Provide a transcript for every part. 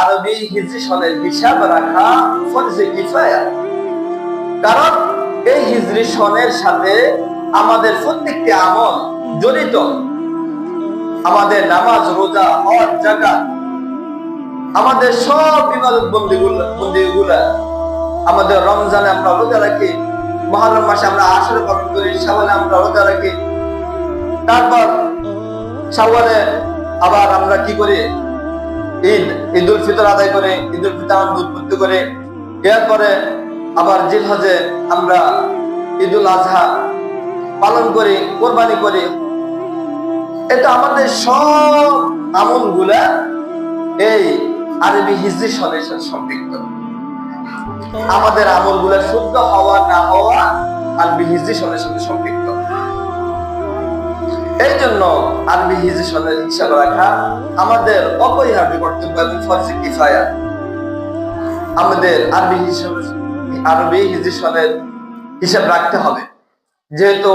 আরবি হিজরি সনের হিসাব রাখা ফরজে কিফায়া। কারণ এই হিজরি সনের সাথে আমাদের প্রত্যেকটি আমল জড়িত। আমাদের নামাজ, রোজা, হজ জাকাত আমাদের সব ইবাদত বন্দিগুলো বন্দিগুলা। আমাদের রমজানে আমরা রোজা রাখি, মহরম মাসে আমরা আসরে পালন করি, শাওয়ালে আমরা রোজা রাখি। তারপর শাওয়ালে আবার আমরা কি করি? ঈদ ঈদ ফিতর আদায় করে ঈদ উল ফিতর আমরা উৎপত্তি করে। এরপরে আবার জিলহজে আমরা ঈদ উল আজহা পালন করি, কোরবানি করি। এটা আমাদের সব আমলগুলা এই আরবি হিজরি সাথে সম্পৃক্ত। আমাদের আমলগুলা শুদ্ধ হওয়া, না হওয়া আরবি হিজরি সনের সাথে সম্পৃক্ত। এই জন্য আরবি হিজরি সনের হিসাব রাখা আমাদের অপরিহার্য কর্তব্য এবং ফরজে কিফায়া। আমাদের আরবি আরবি হিজরি সনের হিসাব রাখতে হবে। যেহেতু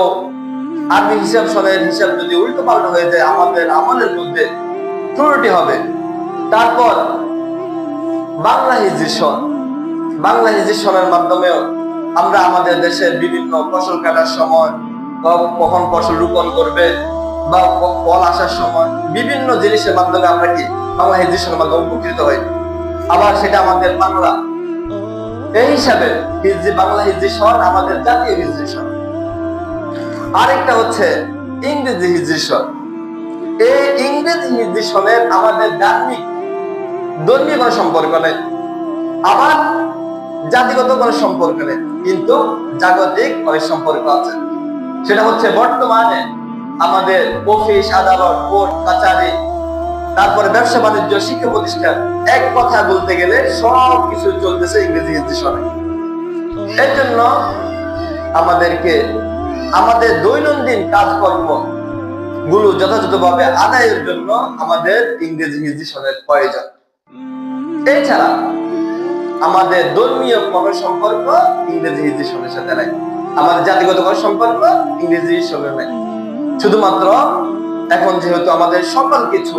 আরবি হিসাব সনের হিসাব যদি উল্টো পাল্টা হয়ে যায়, আমাদের আমলের মধ্যে ত্রুটি হবে। তারপর বাংলা হিজরি সন বাংলা হিজরি সনের মাধ্যমেও আমরা আমাদের দেশের বিভিন্ন ফসল কাটার সময় কখন ফসল রোপণ করবে? বা ফল আসার সময় বিভিন্ন জিনিসের মাধ্যমে আমরা কি? বাংলা হিজরি সনের মাধ্যমে উপকৃত হই। আবার সেটা আমাদের বাংলা। এই হিসাবে হিজরি বাংলা হিজরি সন আমাদের জাতীয় হিজরি সন আরেকটা হচ্ছে ইংরেজি হিজরি সন এই ইংরেজি হিজরি সনের আমাদের ধার্মিক ধর্মীয় কোনো সম্পর্ক নেই, আবার জাতিগত কোনো সম্পর্ক নেই, কিন্তু জাগতিক অনেক সম্পর্ক আছে। সেটা হচ্ছে বর্তমানে আমাদের অফিস, আদালত, কোর্ট, কাচারি, তারপরে ব্যবসা বাণিজ্য, শিক্ষা প্রতিষ্ঠান, এক কথা বলতে গেলে সব কিছু চলতেছে ইংরেজি হিন্দি সনে এই জন্য আমাদেরকে আমাদের দৈনন্দিন কাজকর্মগুলো যথাযথভাবে আদায়ের জন্য আমাদের ইংরেজি সনের প্রয়োজন। এছাড়া আমাদের ধর্মীয় কোনো সম্পর্ক ইংরেজি সনের সাথে নাই। আমাদের জাতিগত কোনো সম্পর্ক ইংরেজি সঙ্গে নাই। শুধুমাত্র এখন যেহেতু আমাদের সকল কিছু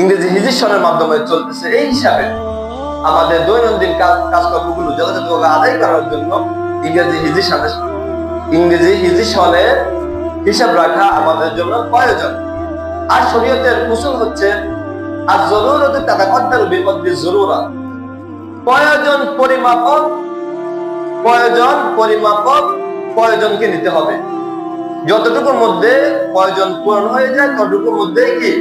ইংরেজি হিজি সনের মাধ্যমে চলতেছে, এই হিসাবে আমাদের দৈনন্দিন কাজ, কাজকর্মগুলো যথাযথভাবে আদায় করার জন্য ইংরেজি হিজি সনের ইংরেজি হিজি সনের হিসাব রাখা আমাদের জন্য প্রয়োজন। আর শরীয়তের উসুল হচ্ছে, আর জরুরত তারা কদ্দার বিপদের জরুরা প্রয়োজন পরিমাপক প্রয়োজন পরিমাপক প্রয়োজনকে নিতে হবে। যতটুকুর মধ্যে প্রয়োজন পূরণ হয়ে যায়, ততটুকুর মধ্যে কি?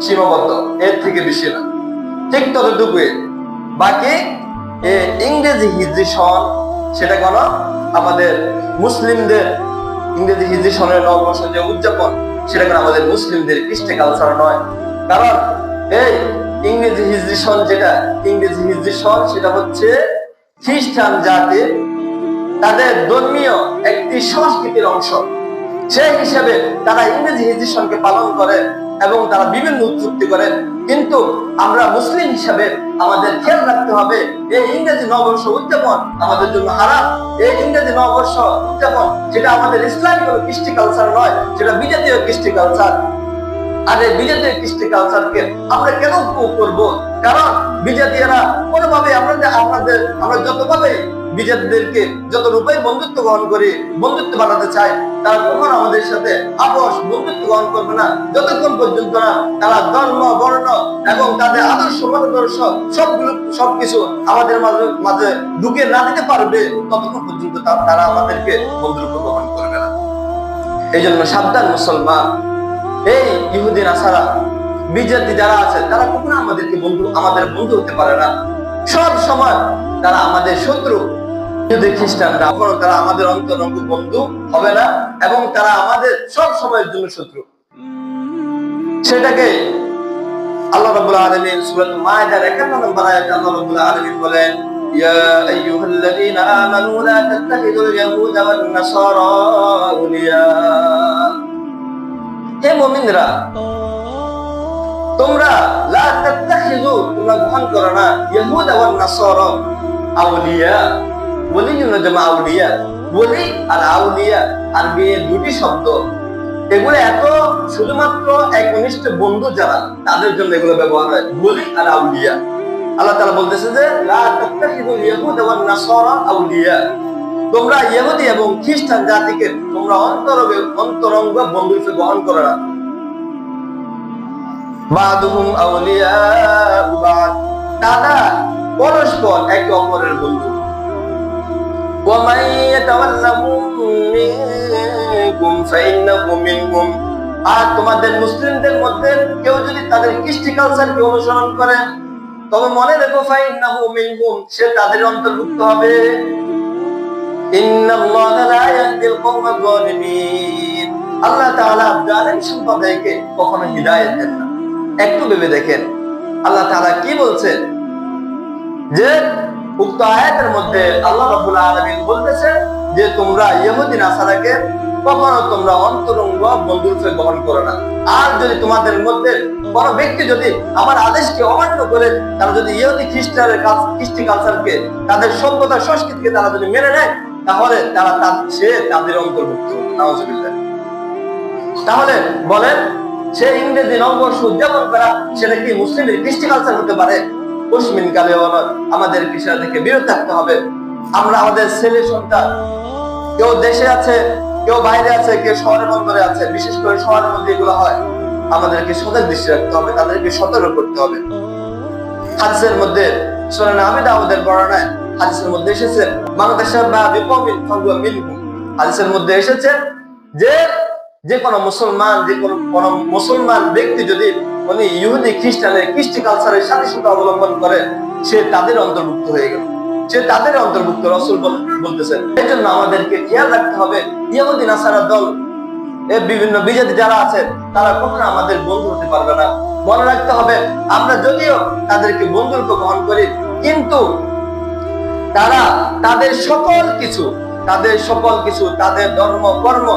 সীমাবদ্ধ। এর থেকে বেশি না। ঠিক ততটুকুই। বাকি ইংরেজি হিজরি সন, সেটা কেন আমাদের মুসলিমদের ইংরেজি হিজরি সনের নববর্ষ যে উদযাপন, সেটা কেন আমাদের মুসলিমদের কৃষ্টি কালচার নয়। কারণ এই ইংরেজি হিজরি সন যেটা, ইংরেজি হিজরি সন সেটা হচ্ছে খ্রিস্টান জাতির তাদের ধর্মীয় একটি সংস্কৃতির অংশ। সেই হিসাবে তারা ইংরেজি হিজরি সনকে পালন করে এবং তারা বিভিন্ন উৎপত্তি করেন। কিন্তু আমরা মুসলিম হিসাবে আমাদের খেয়াল রাখতে হবে, এই ইংরেজি নববর্ষ উদযাপন আমাদের জন্য হারাম। এই ইংরেজি নববর্ষ উদযাপন সেটা আমাদের ইসলামিক কোনো কৃষ্টি কালচার নয়, সেটা বিজাতীয় কৃষ্টি কালচার আর এই বিজাতীয় কৃষ্টি কালচারকে আমরা কেন উপভোগ করব? কারণ বিজাতীয়রা কোনোভাবে আমাদের আমাদের আমরা যতভাবে বিজাতিদেরকে যত রূপায় বন্ধুত্ব গ্রহণ করে, বন্ধুত্ব বানাতে চায় তারা কখন আমাদের সাথে আপোষ বন্ধুত্ব গ্রহণ করবে না। যতক্ষণ পর্যন্ত না তারা ধর্ম, বর্ণ এবং তাদের আদর্শ, মতাদর্শ সবগুলো, সবকিছু আমাদের মাঝে মাঝে ঢুকে না দিতে পারবে, ততক্ষণ পর্যন্ত তারা আমাদেরকে বন্ধুত্ব গ্রহণ করবে না। এই জন্য সাবধান মুসলমান। এই ইহুদি, নাসারা বিজাতি যারা আছে, তারা কখনো আমাদেরকে বন্ধু, আমাদের বন্ধু হতে পারে না। সব সময় তারা আমাদের শত্রু। যদি খ্রিস্টানরা, কখনো তারা আমাদের অন্তরঙ্গ বন্ধু হবে না এবং তারা আমাদের সব সময়ের জন্য শত্রু। সেটাকে আল্লাহ রাব্বুল নম্বর আয়াতে আল্লাহ রাব্বুল আলামিন বলেন, ইয়া আইয়ুহাল্লাযীনা লা তাত্তাখিযুল ইয়াহুদা তোমরা লা তাত্তাখিযু, তোমরা গ্রহণ করো না, ইয়াহুদা ওয়ান আউলিয়া আর আউলিয়া দুটি শব্দ। এগুলো এত শুধুমাত্র একনিষ্ঠ বন্ধু যারা, তাদের জন্য এগুলো ব্যবহার হয় ওলি আর আউলিয়া আল্লাহ বলতেছে যে আউলিয়া। তোমরা ইহুদি এবং খ্রিস্টান জাতিকে তোমরা অন্তরঙ্গ অন্তরঙ্গ বন্ধু হিসেবে গ্রহণ করো না। আউলিয়া তারা পরস্পর একে অপরের বন্ধু। ومن يتولهم منكم فإنه منهم আর তোমাদের মুসলিমদের মধ্যে কেউ যদি তাদের কৃষ্টি কালচারকে অনুসরণ করে তবে মনে রেখো ফাইন্নাহু মিনহুম সে তাদের অন্তর্ভুক্ত হবে ইন্নাল্লাহা লা ইয়াহদিল কওমাল যালিমিন আল্লাহ তাআলা জালেম সম্প্রদায়কে কখনো হিদায়াত দেন না একটু ভেবে দেখেন আল্লাহ তাআলা কি বলছেন যে উক্ত আয়াতের মধ্যে আল্লাহ রাব্বুল আলামিন যে তোমরা নাসারাকে কখনো তোমরা অন্তরঙ্গ গ্রহণ করো না। আর যদি তোমাদের মধ্যে কোন ব্যক্তি যদি আমার আদেশকে অমান্য করে, তারা যদি খ্রিস্টানের কৃষ্টি কালচারকে, তাদের সভ্যতা, সংস্কৃতিকে তারা যদি মেনে নেয়, তাহলে তারা তার সে তাদের অন্তর্ভুক্ত। তাহলে বলেন, সে ইংরেজি নম্বর উদযাপন করা, সেটা কি মুসলিমের কৃষ্টি কালচার হতে পারে? পশ্চিম কালে আমাদের কৃষিরা থেকে বিরত থাকতে হবে। আমরা আমাদের ছেলে সন্তান, কেউ দেশে আছে, কেউ বাইরে আছে, কেউ শহরের বন্দরে আছে, বিশেষ করে শহরের মধ্যে এগুলো হয়, আমাদেরকে সতর্ক দৃষ্টি রাখতে হবে, তাদেরকে সতর্ক করতে হবে। হাদিসের মধ্যে শোনেন আমি দাউদের বর্ণনায় হাদিসের মধ্যে এসেছে বাংলাদেশের বা বিপমিন হাদিসের মধ্যে এসেছে যে যে কোনো মুসলমান, যে কোনো কোনো মুসলমান ব্যক্তি যদি উনি ইহুদি খ্রিস্টানের কৃষ্টি কালচারের সাথে সাথে অবলম্বন করে, সে তাদের অন্তর্ভুক্ত হয়ে গেল। সে তাদের অন্তর্ভুক্ত, রসুল বলতেছেন। এই জন্য আমাদেরকে খেয়াল রাখতে হবে, ইহুদি নাসারা দল, এর বিভিন্ন বিজাতি যারা আছে, তারা কখনো আমাদের বন্ধু হতে পারবে না। মনে রাখতে হবে, আমরা যদিও তাদেরকে বন্ধুত্ব গ্রহণ করি, কিন্তু তারা তাদের সকল কিছু, তাদের সকল কিছু, তাদের ধর্ম, কর্ম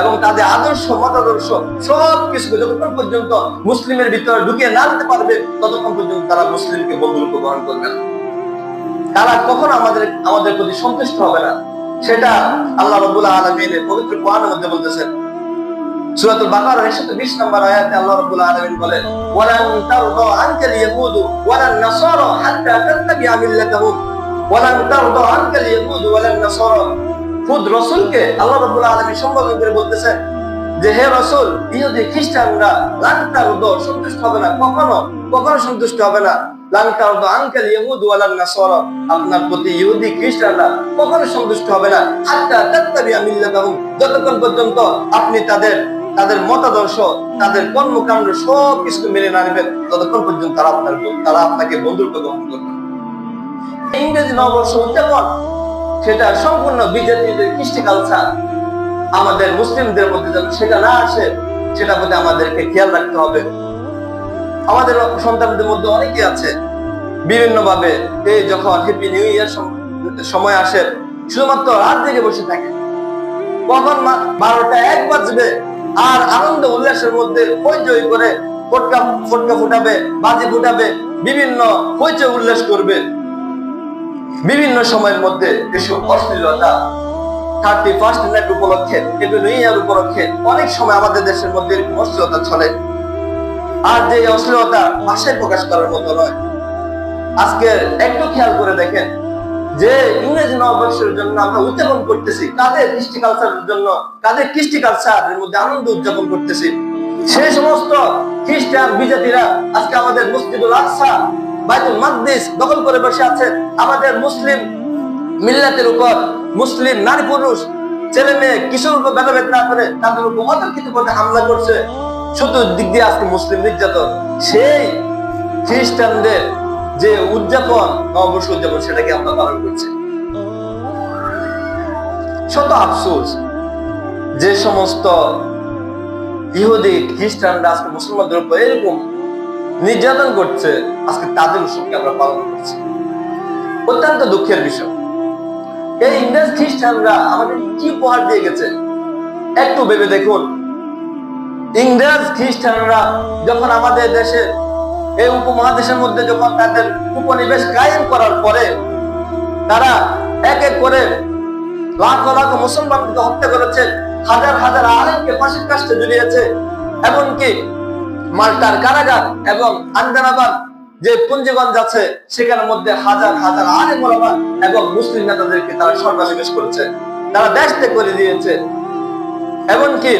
এবং তাদের আদর্শ, মতাদর্শ সব কিছুকে যতক্ষণ পর্যন্ত মুসলিমের ভিতরে ঢুকিয়ে না দিতে পারবে, ততক্ষণ পর্যন্ত তারা মুসলিমকে বন্ধুরূপ গ্রহণ করবে তারা কখন আমাদের আমাদের প্রতি সন্তুষ্ট হবে না। সেটা আল্লাহ রবুল্লাহ আলমিনের পবিত্র কোরআনের মধ্যে বলতেছেন। সূরাতুল বাকারার 120 নম্বর আয়াতে আল্লাহ রাব্বুল আলামিন বলেন, ওয়ালান তারদা আনকাল ইয়াহুদু ওয়ালান নাসারা হাত্তা তাত্তাবি'a মিল্লাতাহুম, ওয়ালান তারদা আনকাল ইয়াহুদু ওয়ালান নাসারা খুদ রাসূলকে আল্লাহ রাব্বুল আলামিন সম্বোধন করে বলতেছেন যে, হে রাসূল, ইহুদি, খ্রিস্টানরা লান তারদা সন্তুষ্ট হবে না, কখনো কখনো সন্তুষ্ট হবে না। লান তারদা আনকাল ইয়াহুদু ওয়ালান নাসারা, আপনার প্রতি ইহুদি, খ্রিস্টানরা কখনো সন্তুষ্ট হবে না। হাত্তা তাত্তাবি'a মিল্লাতাহুম, যতক্ষণ পর্যন্ত আপনি তাদের তাদের মতাদর্শ, তাদের কর্মকাণ্ড সব কিছু মেনে না নেবেন, ততক্ষণ পর্যন্ত তারা আপনার, তারা আপনাকে বন্ধুত্ব গ্রহণ করবে ইংরেজি নববর্ষ উদযাপন সেটা সম্পূর্ণ বিজেপিদের কৃষ্টি কালচার আমাদের মুসলিমদের মধ্যে যেন সেটা না আসে, সেটা প্রতি আমাদেরকে খেয়াল রাখতে হবে। আমাদের সন্তানদের মধ্যে অনেকে আছে। বিভিন্ন ভাবে এই যখন হ্যাপি নিউ ইয়ার সময় আসে, শুধুমাত্র রাত জেগে বসে থাকে। কখন বারোটা এক বাজবে, আর আনন্দ উল্লাসের মধ্যে হইচই করে ফটকা ফটকা ফুটাবে, বাজি ফুটাবে, বিভিন্ন হইচই উল্লাস করবে। বিভিন্ন সময়ের মধ্যে এসব অশ্লীলতা, থার্টি ফার্স্ট নাইট উপলক্ষে কিন্তু নিউ ইয়ার উপলক্ষে অনেক সময় আমাদের দেশের মধ্যে অশ্লীলতা চলে আর যে অশ্লীলতা ভাষায় প্রকাশ করার মতো নয়। আজকে একটু খেয়াল করে দেখেন, যে ইংরেজি নববর্ষের জন্য আমরা উদযাপন করতেছি, কাদের কৃষ্টি কালচারের জন্য, কাদের কৃষ্টি কালচারের মধ্যে আনন্দ উদযাপন করতেছি। সেই সমস্ত খ্রিস্টান, বিজাতিরা আজকে আমাদের মসজিদুল আকসা বাইতুল মাকদিস দখল করে বসে আছে আমাদের মুসলিম মিল্লাতের উপর। মুসলিম নারী পুরুষ, ছেলে মেয়ে, কিশোর উপর ভেদাভেদ না করে তাদের উপর অতর্কিত পথে হামলা করছে। শুধু দিক দিয়ে আজকে মুসলিম নির্যাতন। সেই খ্রিস্টানদের যে উদযাপন নববর্ষ উদযাপন, সেটাকে আমরা পালন করছি। শত আফসোস যে সমস্ত ইহুদি, খ্রিস্টানরা আজকে মুসলমানদের উপর এরকম নির্যাতন করছে, আজকে তাদের উৎসবকে আমরা পালন করছি। অত্যন্ত দুঃখের বিষয়। এই ইংরেজ খ্রিস্টানরা আমাদের কি উপহার দিয়ে গেছে? একটু ভেবে দেখুন। ইংরেজ খ্রিস্টানরা যখন আমাদের দেশে, এই উপমহাদেশের মধ্যে যখন তাদের উপনিবেশ কায়েম করার পরে, তারা এক এক করে লাখ লাখ মুসলমানকে হত্যা করেছে, হাজার হাজার আলেমকে ফাঁসির কাছে ঝুলিয়েছে এমনকি মাল্টার কারাগার এবং আন্দানাবাদ যে পুঞ্জিগঞ্জ আছে সেখানের মধ্যে হাজার হাজার আরে মোলামা এবং মুসলিম নেতাদেরকে তারা সর্বশেষ করেছে। তারা দেশ ত্যাগ করে দিয়েছে। এমনকি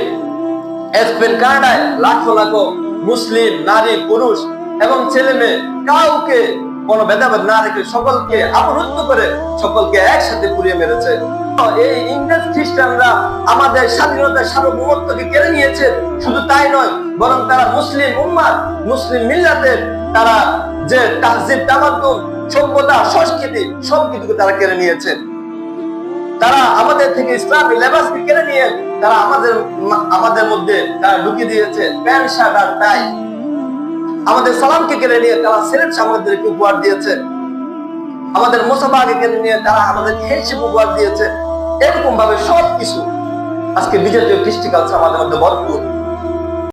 স্পেন কানাডায় লাখো লাখো মুসলিম, নারী, পুরুষ এবং ছেলে মেয়ে কাউকে কোনো ভেদাভেদ না রেখে সকলকে অবরুদ্ধ করে সকলকে একসাথে পুড়িয়ে মেরেছে। এই ইংরেজ খ্রিস্টানরা আমাদের স্বাধীনতার সার্বভৌমত্বকে কেড়ে নিয়েছে। শুধু তাই নয়, বরং তারা মুসলিম উম্মাদ, মুসলিম মিল্লাতের তারা যে তাহজিব, তামাদ্দুন, সভ্যতা, সংস্কৃতি, সবকিছুকে তারা কেড়ে নিয়েছে। তারা আমাদের থেকে ইসলামী লেবাসকে কেড়ে নিয়ে তারা আমাদের আমাদের মধ্যে তারা ঢুকিয়ে দিয়েছে। প্যান্ট, শার্ট আর টাই। আমাদের সালামকে কেড়ে নিয়ে তারা সিলেট আমাদেরকে উপহার দিয়েছে। আমাদের মোসাফাকে কেড়ে নিয়ে তারা আমাদের হেলশিপ উপহার দিয়েছে। এরকম ভাবে সবকিছু আজকে বিজেপি কৃষ্টি কালচার আমাদের মধ্যে ভরপুর।